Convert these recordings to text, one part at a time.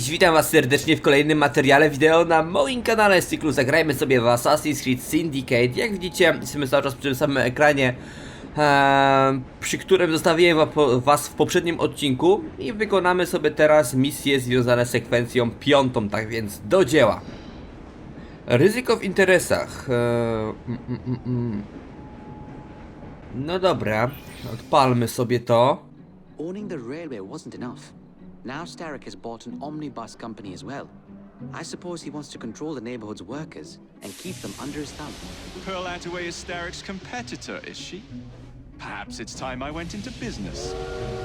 Cześć, witam was serdecznie w kolejnym materiale wideo na moim kanale z cyklu Zagrajmy sobie w Assassin's Creed Syndicate Jak widzicie, jesteśmy cały czas przy tym samym ekranie Przy którym zostawiłem was w poprzednim odcinku I wykonamy sobie teraz misje związane z sekwencją piątą, tak więc do dzieła Ryzyko w interesach e, mm, mm, mm. No dobra, odpalmy sobie to Owning the railway wasn't enough. Now Starek has bought an omnibus company as well. I suppose he wants to control the neighborhood's workers and keep them under his thumb. Pearl Attaway is Starrick's competitor, is she? Perhaps it's time I went into business.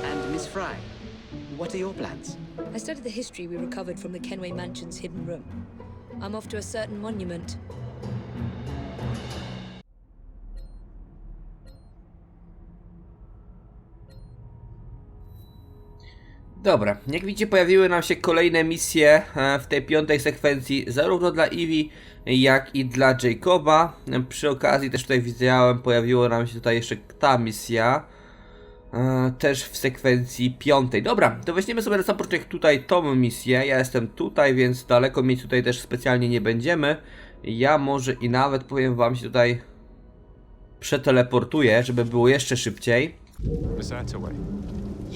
And Miss Fry, what are your plans? I studied the history we recovered from the Kenway Mansion's hidden room. I'm off to a certain monument. Dobra, jak widzicie pojawiły nam się kolejne misje e, w tej piątej sekwencji, zarówno dla Eevee, jak i dla Jacoba. Przy okazji też tutaj widziałem, pojawiła nam się tutaj jeszcze ta misja, e, też w sekwencji piątej. Dobra, to weźmiemy sobie na sam początek tutaj tą misję, ja jestem tutaj, więc daleko mieć tutaj też specjalnie nie będziemy. Ja może i nawet powiem wam się tutaj przeteleportuję, żeby było jeszcze szybciej.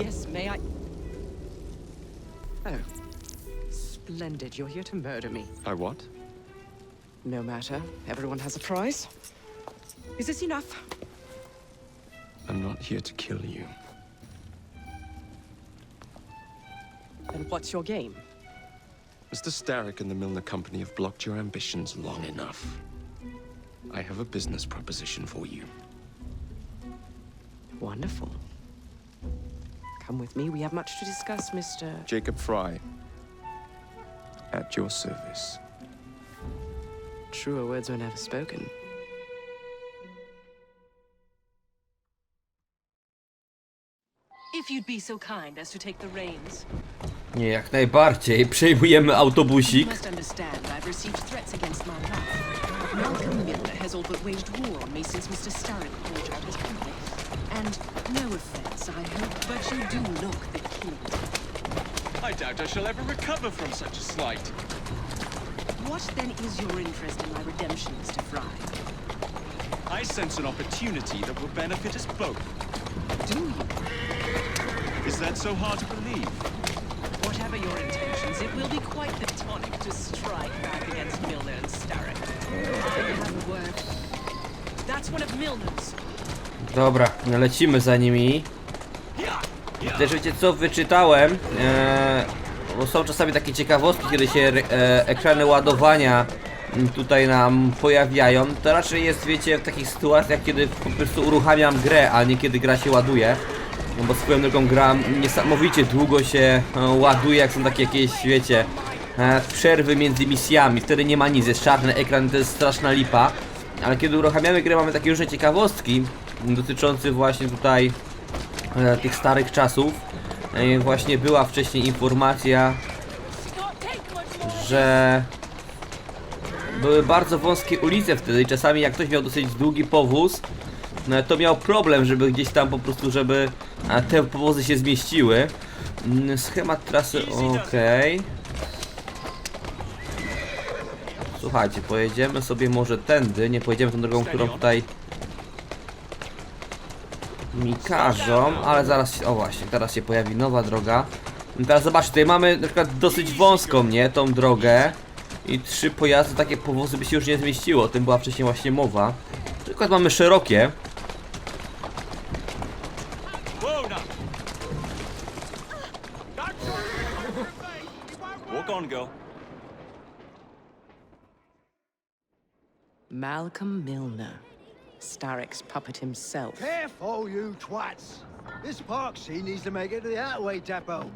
Yes, may I? Oh. Splendid. You're here to murder me. I what? No matter. Everyone has a price. Is this enough? I'm not here to kill you. Then what's your game? Mr. Starrick and the Milner Company have blocked your ambitions long enough. I have a business proposition for you. Wonderful. Come with me. We have much to discuss, Mr. Jacob Fry, at your service. Truer words were never spoken. If you'd be so kind as to take the reins. Nie, jak najbardziej. Przejmujemy You autobusik. must understand I've received threats against my life. Malcolm Miller has all but waged war on me since Mr. Starrick called out his company. And no offense, I hope, but you do look the king. I doubt I shall ever recover from such a slight. What then is your interest in my redemption, Mr. Fry? I sense an opportunity that will benefit us both. Do you? Is that so hard to believe? Whatever your intentions, it will be quite the tonic to strike back against Milner and Starrick. Have a word. That's one of Milner's. Dobra, lecimy za nimi. Też wiecie co, wyczytałem, e, bo są czasami takie ciekawostki, kiedy się e, ekrany ładowania m, tutaj nam pojawiają. To raczej jest, wiecie, w takich sytuacjach, kiedy po prostu uruchamiam grę, a nie kiedy gra się ładuje. No bo swoją drogą gra niesamowicie długo się e, ładuje, jak są takie jakieś, wiecie, e, przerwy między misjami. Wtedy nie ma nic, jest czarny ekran, to jest straszna lipa. Ale kiedy uruchamiamy grę, mamy takie różne ciekawostki dotyczące właśnie tutaj e, tych starych czasów. E, właśnie była wcześniej informacja, że były bardzo wąskie ulice wtedy i czasami jak ktoś miał dosyć długi powóz, no, to miał problem, żeby gdzieś tam po prostu, żeby te powozy się zmieściły. Mm, Schemat trasy, okej. Słuchajcie, pojedziemy sobie może tędy, nie pojedziemy tą drogą, którą tutaj mi każą, ale zaraz, się- o właśnie, teraz się pojawi nowa droga. Teraz zobaczcie, tutaj mamy na przykład dosyć wąską, nie, tą drogę i trzy pojazdy, takie powozy by się już nie zmieściło, o tym była wcześniej właśnie mowa. Przykład mamy szerokie. Malcolm Milner, Starrick's puppet himself. Careful, you twats! This Parksy needs to make it to the Attaway depot.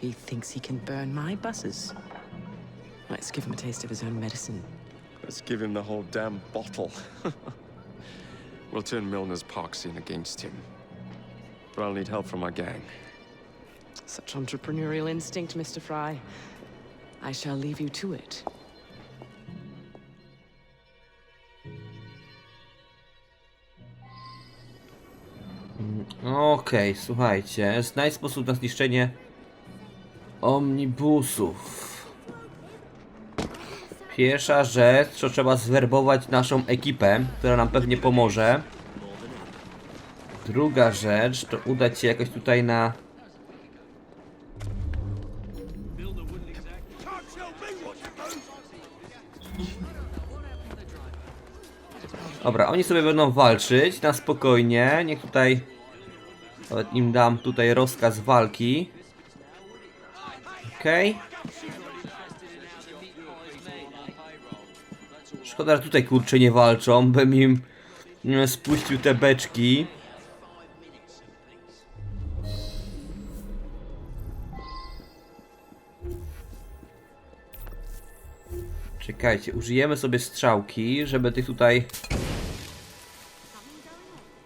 He thinks he can burn my buses. Let's give him a taste of his own medicine. Let's give him the whole damn bottle. we'll turn Milner's park scene against him. But I'll need help from my gang. Such entrepreneurial instinct, Mr. Fry. I shall leave you to it. Okej, słuchajcie, znajdź sposób na zniszczenie omnibusów. Pierwsza rzecz, to trzeba zwerbować naszą ekipę, która nam pewnie pomoże. Druga rzecz, to udać się jakoś tutaj na... Dobra, oni sobie będą walczyć na spokojnie. Niech tutaj nawet im dam tutaj rozkaz walki. Okej. Szkoda, że tutaj kurczę nie walczą, bym im mm, spuścił te beczki. Czekajcie, użyjemy sobie strzałki, żeby tych tutaj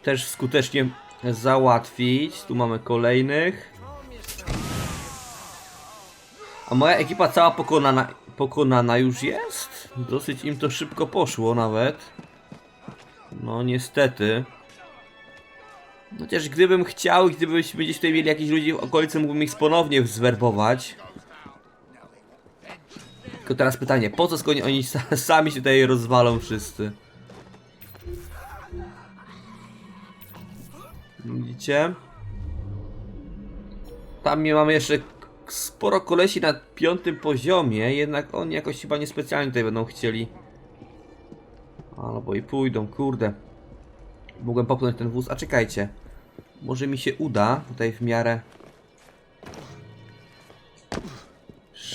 też skutecznie załatwić. Tu mamy kolejnych. A moja ekipa cała pokonana, pokonana już jest? Dosyć im to szybko poszło nawet. No niestety. Chociaż gdybym chciał gdybyśmy gdzieś tutaj mieli jakichś ludzi w okolicy, mógłbym ich ponownie zwerbować. Tylko teraz pytanie, po co skąd oni sa- sami się tutaj rozwalą wszyscy? Widzicie? Tam mamy jeszcze sporo kolesi na piątym poziomie, jednak oni jakoś chyba niespecjalnie tutaj będą chcieli. Albo i pójdą, kurde. Mogłem popchnąć ten wóz, a czekajcie. Może mi się uda tutaj w miarę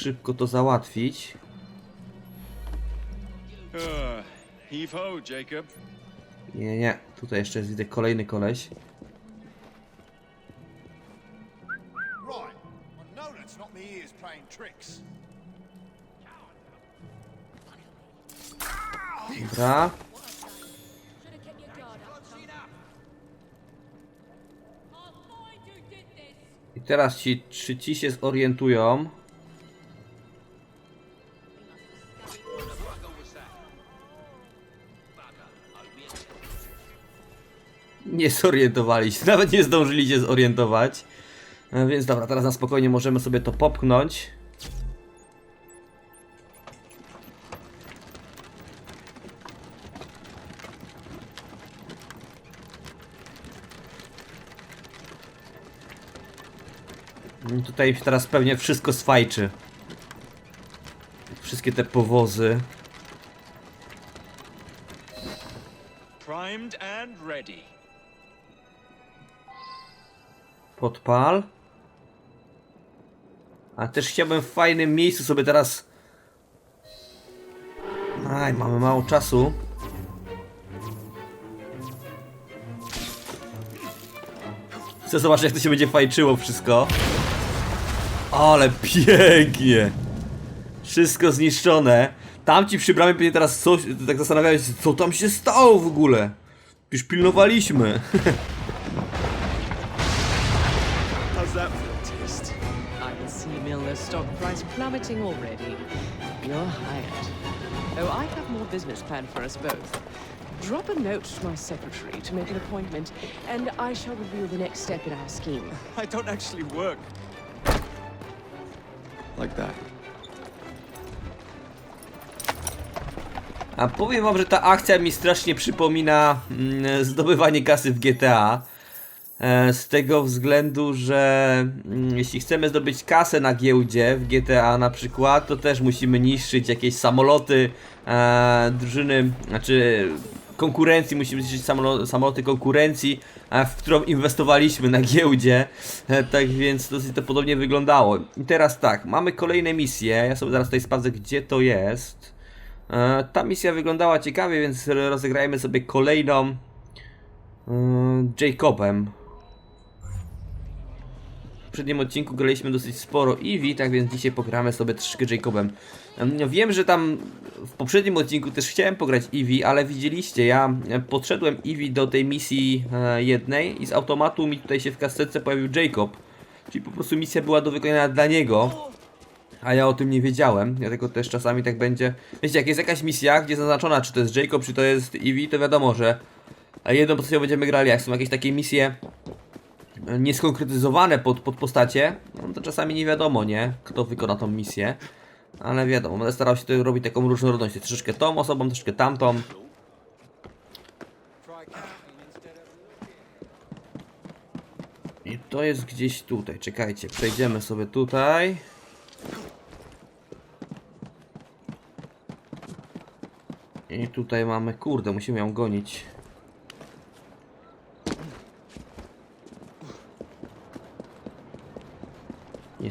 szybko to załatwić. Nie, nie, tutaj jeszcze jest widzę kolejny koleś. Tricks. Dobra. I teraz ci, czy ci się zorientują? Nie zorientowali się, nawet nie zdążyli się zorientować. E, Więc dobra, teraz na spokojnie możemy sobie to popchnąć. Tutaj teraz pewnie wszystko sfajczy. Wszystkie te powozy. Primed and ready. Podpal. A też chciałbym w fajnym miejscu sobie teraz... Aj, mamy mało czasu. Chcę zobaczyć jak to się będzie fajczyło wszystko. Ale pięknie! Wszystko zniszczone. Tamci przy bramie pewnie teraz coś, tak zastanawiają się, co tam się stało w ogóle. Już pilnowaliśmy. How's that for a taste? I can see Milner's stock price plummeting already. You're hired. Oh, I have more business planned for us both. Drop a note to my secretary to make an appointment, and I shall reveal the next step in our scheme. I don't actually work like that. A powiem wam, że ta akcja mi strasznie przypomina mm, zdobywanie kasy w GTA. E, z tego względu, że mm, jeśli chcemy zdobyć kasę na giełdzie w GTA na przykład, to też musimy niszczyć jakieś samoloty e, drużyny, znaczy konkurencji, musimy niszczyć samolo samoloty konkurencji, w którą inwestowaliśmy na giełdzie. E, tak więc dosyć to podobnie wyglądało. I teraz tak, mamy kolejne misje. Ja sobie zaraz tutaj sprawdzę, gdzie to jest. E, Ta misja wyglądała ciekawie, więc rozegrajmy sobie kolejną e, Jacobem. W poprzednim odcinku graliśmy dosyć sporo Eevee, tak więc dzisiaj pogramy sobie troszkę Jacobem. Em, Wiem, że tam w poprzednim odcinku też chciałem pograć Eevee, ale widzieliście, ja e, podszedłem Eevee do tej misji e, jednej i z automatu mi tutaj się w kasetce pojawił Jacob. Czyli po prostu misja była do wykonania dla niego. A ja o tym nie wiedziałem, dlatego też czasami tak będzie. Wiecie, jak jest jakaś misja, gdzie zaznaczona, czy to jest Jacob, czy to jest Eevee, to wiadomo, że jedną postacią będziemy grali. Jak są jakieś takie misje, e, nieskonkretyzowane pod, pod postacie, no to czasami nie wiadomo, nie? Kto wykona tą misję. Ale wiadomo, będę starał się tutaj robić taką różnorodność. Troszeczkę tą osobą, troszeczkę tamtą. I to jest gdzieś tutaj. Czekajcie, przejdziemy sobie tutaj. I tutaj mamy, kurde, musimy ją gonić.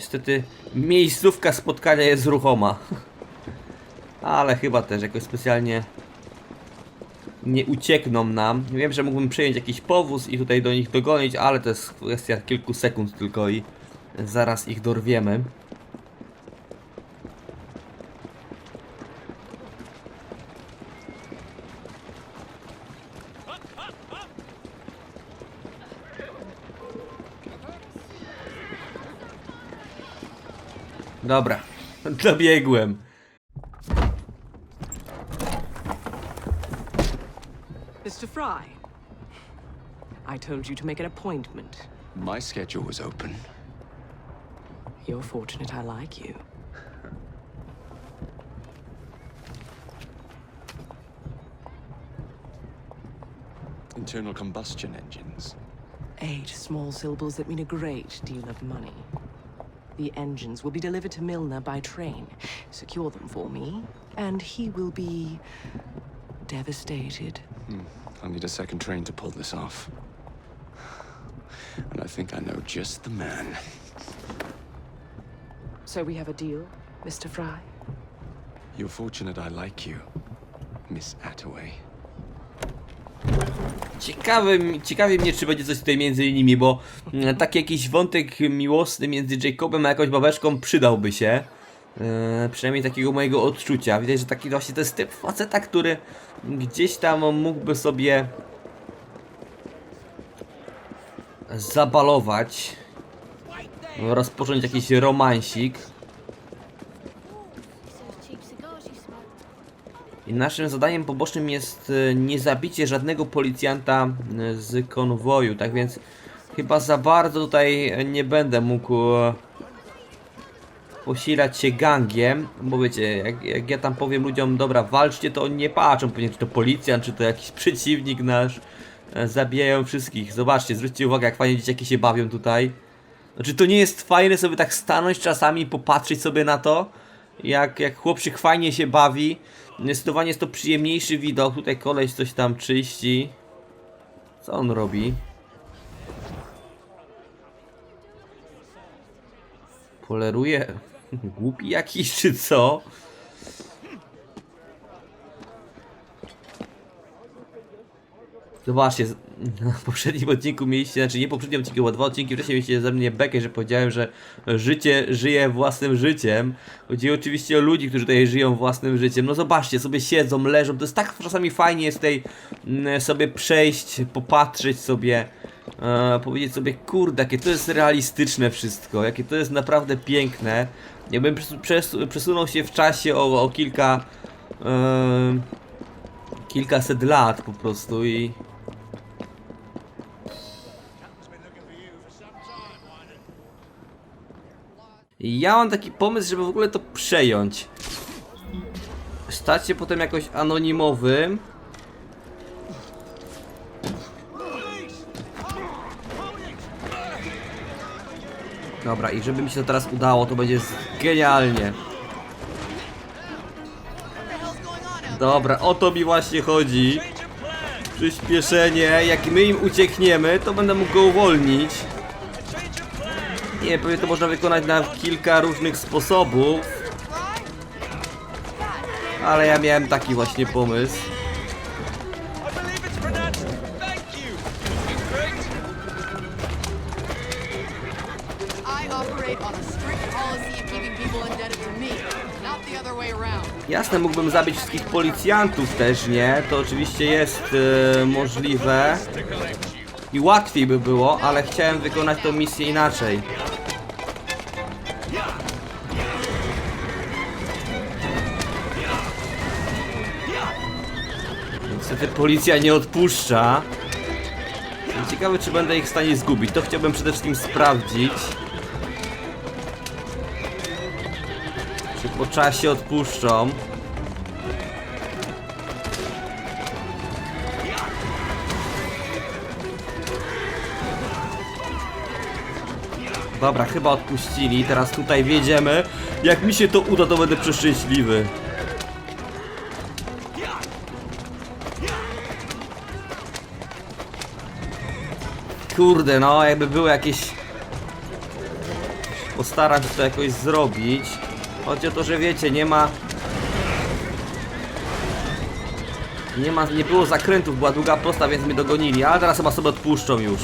Niestety miejscówka spotkania jest ruchoma. Ale chyba też jakoś specjalnie nie uciekną nam. Wiem, że mógłbym przejąć jakiś powóz i tutaj do nich dogonić, ale to jest kwestia kilku sekund tylko i zaraz ich dorwiemy. Dobra, dobiegłem. Mr. Fry, I told you to make an appointment. My schedule was open. You're fortunate I like you. Internal combustion engines. Eight small syllables that mean a great deal of money. The engines will be delivered to Milner by train. Secure them for me, and he will be devastated. Hmm, I'll need a second train to pull this off. And I think I know just the man. So we have a deal, Mr. Fry? You're fortunate I like you, Miss Attaway. Ciekawy, mi- ciekawi mnie, czy będzie coś tutaj między nimi, bo mm, taki jakiś wątek miłosny między Jacobem a jakąś babeczką przydałby się. Yy, przynajmniej takiego mojego odczucia. Widać, że taki właśnie to jest typ faceta, który gdzieś tam mógłby sobie zabalować, rozpocząć jakiś romansik. I naszym zadaniem pobocznym jest e, nie zabicie żadnego policjanta e, z konwoju, tak więc chyba za bardzo tutaj nie będę mógł e, posilać się gangiem, bo wiecie, jak, jak ja tam powiem ludziom, dobra, walczcie, to oni nie patrzą, pewnie czy to policjant, czy to jakiś przeciwnik nasz, e, zabijają wszystkich. Zobaczcie, zwróćcie uwagę, jak fajnie dzieciaki się bawią tutaj. Znaczy to nie jest fajne sobie tak stanąć czasami i popatrzeć sobie na to, jak, jak chłopczyk fajnie się bawi. Zdecydowanie jest to przyjemniejszy widok. Tutaj koleś coś tam czyści. Co on robi? Poleruje? Głupi jakiś czy co? Zobaczcie, z- na poprzednim odcinku mieliście, znaczy nie poprzednim odcinku, bo dwa odcinki wcześniej mieliście ze mnie bekę, że powiedziałem, że życie żyje własnym życiem. Chodzi oczywiście o ludzi, którzy tutaj żyją własnym życiem. No zobaczcie, sobie siedzą, leżą, to jest tak czasami fajnie jest tutaj mm, sobie przejść, popatrzeć sobie, e, powiedzieć sobie, kurde, jakie to jest realistyczne wszystko, jakie to jest naprawdę piękne. Przes przes przesunął się w czasie o, o kilka... E, kilkaset lat po prostu i... Ja mam taki pomysł, żeby w ogóle to przejąć. Stać się potem jakoś anonimowym. Dobra, i żeby mi się to teraz udało, to będzie genialnie. Dobra, o to mi właśnie chodzi. Przyspieszenie, jak my im uciekniemy, to będę mógł go uwolnić. Nie, pewnie to można wykonać na kilka różnych sposobów. Ale ja miałem taki właśnie pomysł. Jasne, mógłbym zabić wszystkich policjantów też, nie? To oczywiście jest e, możliwe. I łatwiej by było, ale chciałem wykonać tą misję inaczej. Niestety policja nie odpuszcza. Ciekawe, czy będę ich w stanie zgubić. To chciałbym przede wszystkim sprawdzić. Czy po czasie odpuszczą. Dobra, chyba odpuścili. Teraz tutaj wjedziemy. Jak mi się to uda, to będę przeszczęśliwy. Kurde, no jakby były jakieś... Postaram się to jakoś zrobić. Chodzi o to, że wiecie, nie ma... Nie ma, nie było zakrętów, była długa prosta, więc mnie dogonili, ale teraz chyba sobie odpuszczą już.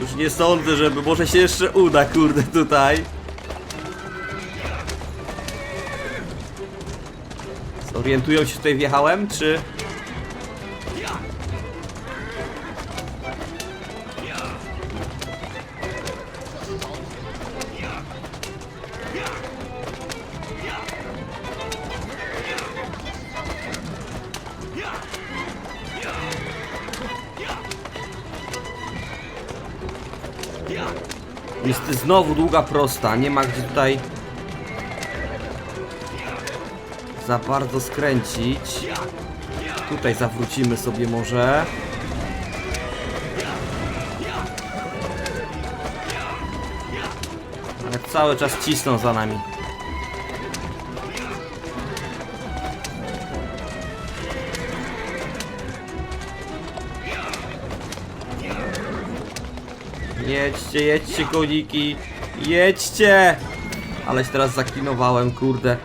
Już nie sądzę, żeby może się jeszcze uda, kurde, tutaj. Zorientują się tutaj wjechałem, czy... znowu długa prosta, nie ma gdzie tutaj za bardzo skręcić. Tutaj zawrócimy sobie może. Ale cały czas cisną za nami. Jedźcie, jedźcie koniki. Jedźcie! Ale się teraz zaklinowałem, kurde.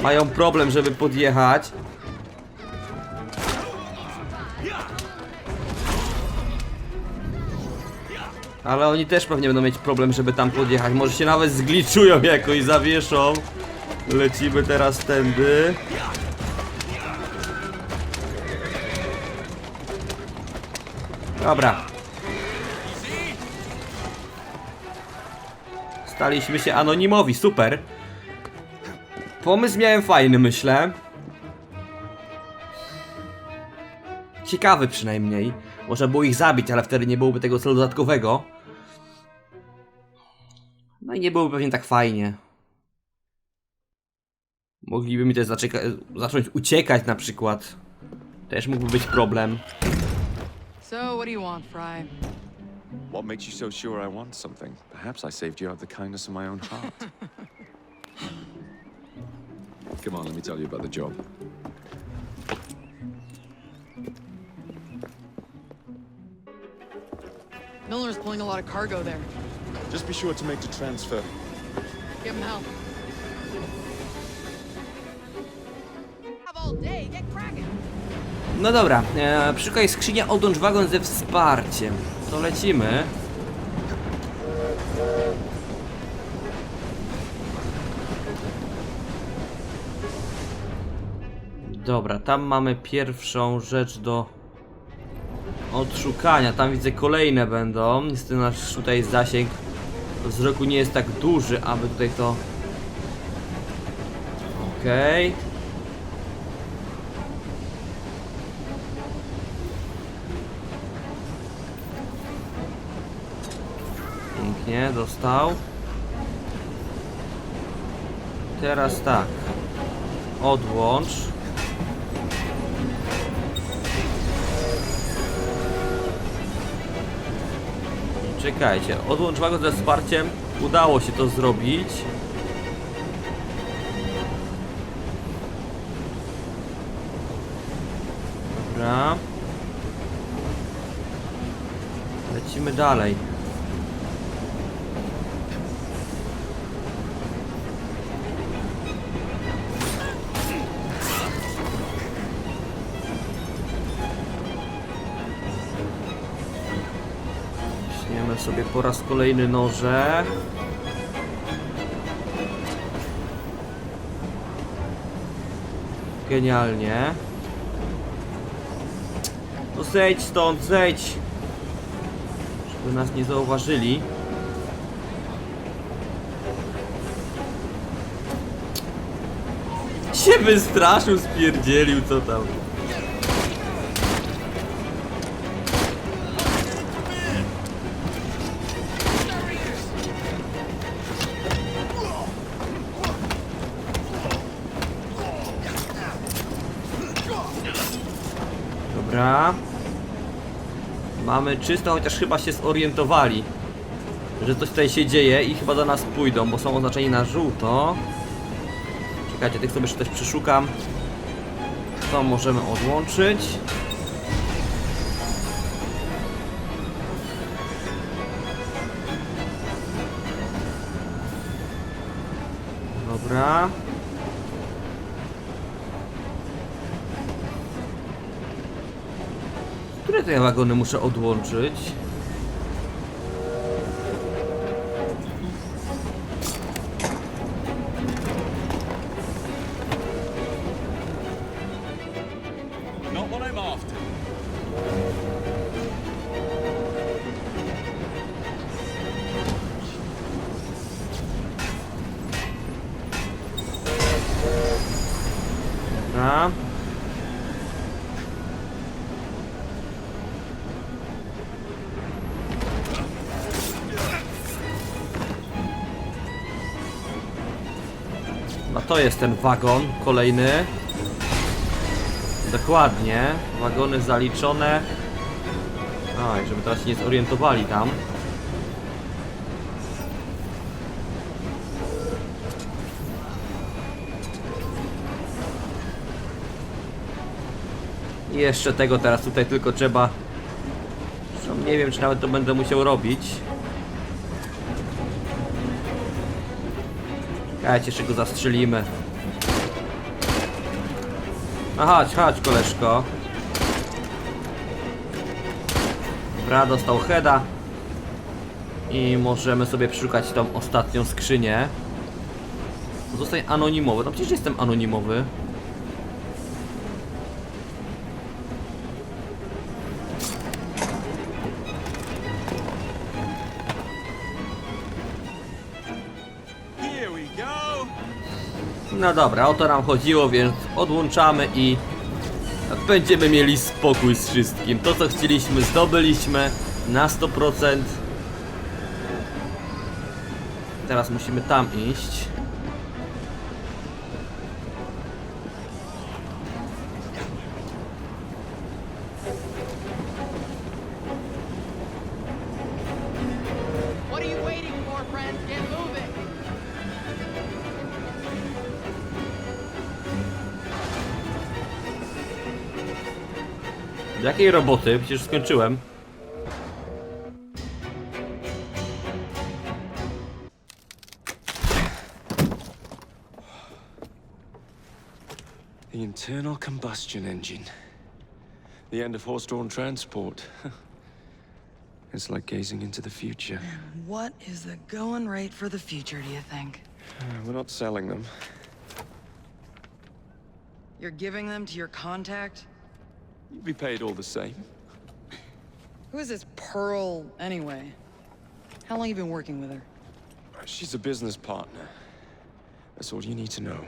Mają problem, żeby podjechać. Ale oni też pewnie będą mieć problem, żeby tam podjechać. Może się nawet zgliczują jakoś, zawieszą. Lecimy teraz tędy. Dobra. Staliśmy się anonimowi, super. Pomysł miałem fajny, myślę. Ciekawy przynajmniej. Można było ich zabić, ale wtedy nie byłoby tego celu dodatkowego. No i nie byłoby pewnie tak fajnie. Mogliby mi też zacząć uciekać na przykład. Też mógłby być problem. So, what do you want, Fry? What makes you so sure I want something? Perhaps I saved you out of the kindness of my own heart. Come on, let me tell you about the job. Milner's pulling a lot of cargo there. Just be sure to make the transfer. Give him hell. Have all day, get cracking. No dobra, e, szukaj skrzynia odłącz wagon ze wsparciem. To lecimy. Dobra, tam mamy pierwszą rzecz do odszukania. Tam widzę kolejne będą. Niestety nasz tutaj zasięg wzroku nie jest tak duży, aby tutaj to... Okej. Pięknie, dostał. Teraz tak. Odłącz. Czekajcie, odłącz wagon ze wsparciem. Udało się to zrobić. Dobra. Lecimy dalej. Weźmiemy sobie po raz kolejny noże. Genialnie. No zejdź stąd, zejdź! Żeby nas nie zauważyli. Się wystraszył, spierdzielił, co tam. Mamy czysto, chociaż chyba się zorientowali, że coś tutaj się dzieje i chyba do nas pójdą, bo są oznaczeni na żółto. Czekajcie, tych sobie jeszcze przeszukam. To możemy odłączyć. Dobra. Które te wagony muszę odłączyć? To jest ten wagon kolejny. Dokładnie. Wagony zaliczone. Oj, żeby teraz się nie zorientowali tam. Jeszcze tego teraz tutaj tylko trzeba... Zresztą nie wiem, czy nawet to będę musiał robić. Czekajcie, jeszcze go zastrzelimy. No chodź, chodź koleżko. Dobra, dostał heada. I możemy sobie przeszukać tą ostatnią skrzynię. Zostań anonimowy. No przecież jestem anonimowy. No dobra, o to nam chodziło, więc odłączamy i będziemy mieli spokój z wszystkim. To co chcieliśmy zdobyliśmy na 100%. Teraz musimy tam iść. Jakiej roboty? Przecież skończyłem. The internal combustion engine. The end of horse-drawn transport. it's like gazing into the future. What is the going rate for the future, do you think? Uh, We're not selling them. You're giving them to your contact? You'd be paid all the same. Who is this Pearl, anyway? How long you been working with her? She's a business partner. That's all you need to know.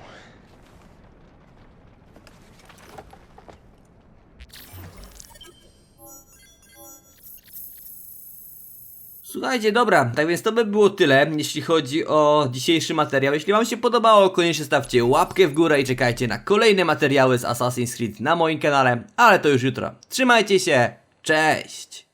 Słuchajcie, dobra, tak więc to by było tyle, jeśli chodzi o dzisiejszy materiał. Jeśli wam się podobało, koniecznie stawcie łapkę w górę i czekajcie na kolejne materiały z Assassin's Creed na moim kanale, ale to już jutro. Trzymajcie się, cześć!